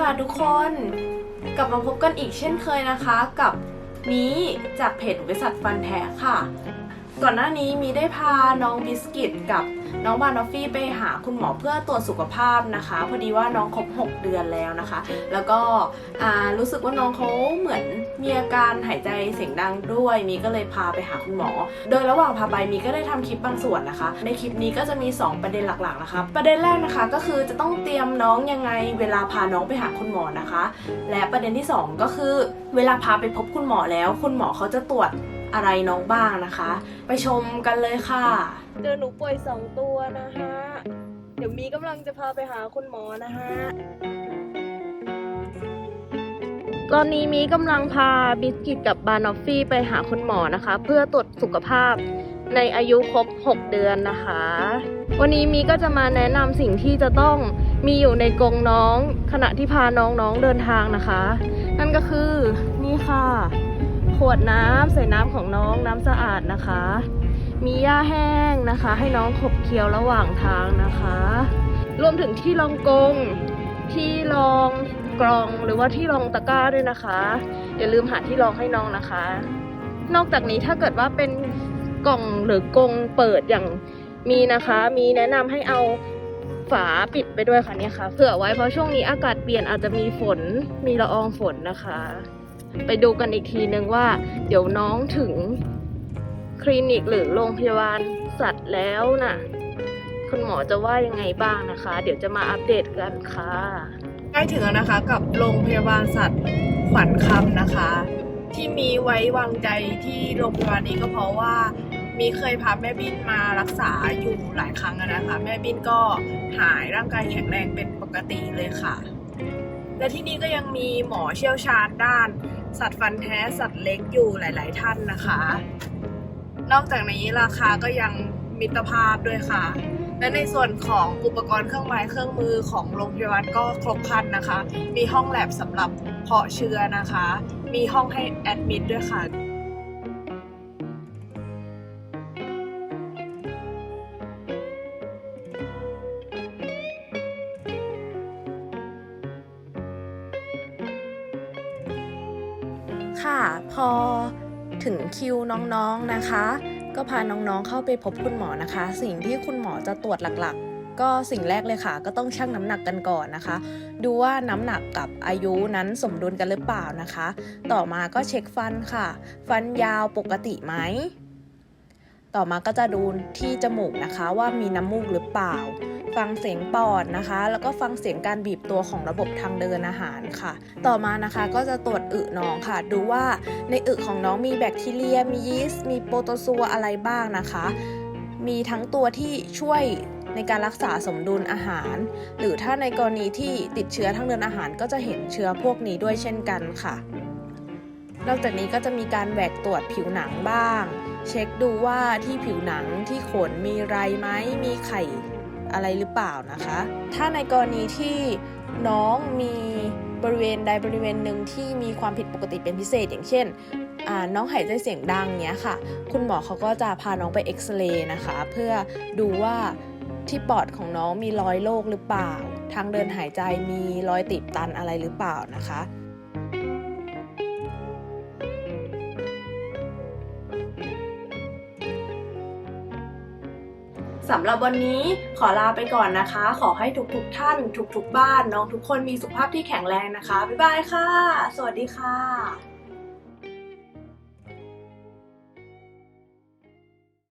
ค่ะทุกคน กลับมาพบกันอีกเช่นเคยนะคะ กับมีจากเพจบริษัทฟันแท้ค่ะ ก่อนหน้านี้มีได้พาน้องบิสกิตกับน้องบานอฟฟี่ไปหาคุณหมอเพื่อตรวจสุขภาพนะคะ พอดีว่าน้องครบ 6 เดือนแล้วนะคะ แล้วก็รู้สึกว่าน้องเขาเหมือนมีอาการหายใจเสียงดังด้วย มีก็เลยพาไปหาคุณหมอ โดยระหว่างพาไปมีก็ได้ทำคลิปบางส่วนนะคะ ในคลิปนี้ก็จะมี 2 ประเด็นหลักๆนะคะ ประเด็นแรกนะคะก็คือจะต้องเตรียมน้องยังไง เวลาพาน้องไปหาคุณหมอนะคะ และประเด็นที่ 2 ก็คือ เวลาพาไปพบคุณหมอแล้ว คุณหมอเขาจะตรวจ อะไรน้องบ้างนะคะ ไปชมกันเลยค่ะ เจอหนูป่วยสองตัวนะฮะ เดี๋ยวมีกำลังจะพาไปหาคุณหมอนะฮะ ตอนนี้มีกำลังพาบิสกิตกับบานอฟฟี่ไปหาคุณหมอนะคะ เพื่อตรวจสุขภาพในอายุครบ 6 เดือนนะคะ วันนี้มีก็จะมาแนะนำสิ่งที่จะต้องมีอยู่ในกรงน้อง ขณะที่พาน้องๆเดินทางนะคะ นั่นก็คือนี่ค่ะ ขวดน้ำใส่น้ำของน้องน้ำสะอาดนะคะ มีหญ้าแห้งนะคะ ให้น้องขบเคี้ยวระหว่างทางนะคะ รวมถึงที่รองกรงที่รองกรองหรือว่าที่รองตะกร้าด้วยนะคะ อย่าลืมหาที่รองให้น้องนะคะ นอกจากนี้ถ้าเกิดว่าเป็นกล่องหรือกรงเปิดอย่างมีนะคะ มีแนะนำให้เอาฝาปิดไปด้วยค่ะเนี่ยค่ะเผื่อไว้เพราะช่วงนี้อากาศเปลี่ยนอาจจะมีฝนมีละอองฝนนะคะ ไปดูกันอีกทีนึงว่า เดี๋ยวน้องถึงคลินิกหรือโรงพยาบาลสัตว์แล้วน่ะ คุณหมอจะว่ายังไงบ้างนะคะ เดี๋ยวจะมาอัปเดตกันค่ะใกล้ถึงแล้วนะคะกับโรงพยาบาลสัตว์ขวัญคำนะคะ ที่มีไว้วางใจที่โรงพยาบาลนี้ก็เพราะว่ามีเคยพาแม่บินมารักษาอยู่หลายครั้งแล้วนะคะ แม่บินก็หายร่างกายแข็งแรงเป็นปกติเลยค่ะ และที่นี่ก็ยังมีหมอเชี่ยวชาญด้าน สัตว์ฟันแท้สัตว์เล็กอยู่หลาย ๆ ท่านนะคะ นอกจากนี้ราคาก็ยังมิตรภาพด้วยค่ะ และในส่วนของอุปกรณ์เครื่องไม้เครื่องมือของโรงพยาบาลก็ครบครันนะคะ มีห้องแลบสำหรับเพาะเชื้อนะคะ มีห้องให้แอดมิดด้วยค่ะ ค่ะ พอถึงคิวน้องๆนะคะ ก็พาน้องๆเข้าไปพบคุณหมอนะคะ สิ่งที่คุณหมอจะตรวจหลักๆ ก็สิ่งแรกเลยค่ะ ก็ต้องชั่งน้ำหนักกันก่อนนะคะ ดูว่าน้ำหนักกับอายุนั้นสมดุลกันหรือเปล่านะคะ ต่อมาก็เช็คฟันค่ะ ฟันยาวปกติไหมต่อมาก็จะดูที่จมูกนะคะว่ามีน้ำมูกหรือเปล่า ฟังเสียงปอดนะคะ แล้วก็ฟังเสียงการบีบตัวของระบบทางเดินอาหารค่ะ ต่อมานะคะก็จะตรวจอึน้องค่ะ ดูว่าในอึของน้องมีแบคทีเรีย มียีสต์มีโปรโตซัวอะไรบ้างนะคะ มีทั้งตัวที่ช่วยในการรักษาสมดุลอาหาร หรือถ้าในกรณีที่ติดเชื้อทางเดินอาหารก็จะเห็นเชื้อพวกนี้ด้วยเช่นกันค่ะ นอกจากนี้ก็จะมีการแหวกตรวจผิวหนังบ้าง เช็คดูว่าที่ผิวหนังที่ขนมีไรไหมมีไข่ อะไรหรือเปล่านะคะ ถ้าในกรณีที่น้องมีบริเวณใดบริเวณหนึ่งที่มีความผิดปกติเป็นพิเศษ อย่างเช่นน้องหายใจเสียงดังเนี้ยค่ะ คุณหมอเขาก็จะพาน้องไปเอ็กซเรย์นะคะ เพื่อดูว่าที่ปอดของน้องมีรอยโรคหรือเปล่า ทางเดินหายใจมีรอยตีบตันอะไรหรือเปล่านะคะ สำหรับวันนี้ขอลาไปก่อนนะคะ ขอให้ทุกๆทท่าน ทุกๆบ้านน้องทุกคนมีสุขภาพที่แข็งแรงนะคะ บ๊ายบายค่ะ สวัสดีค่ะ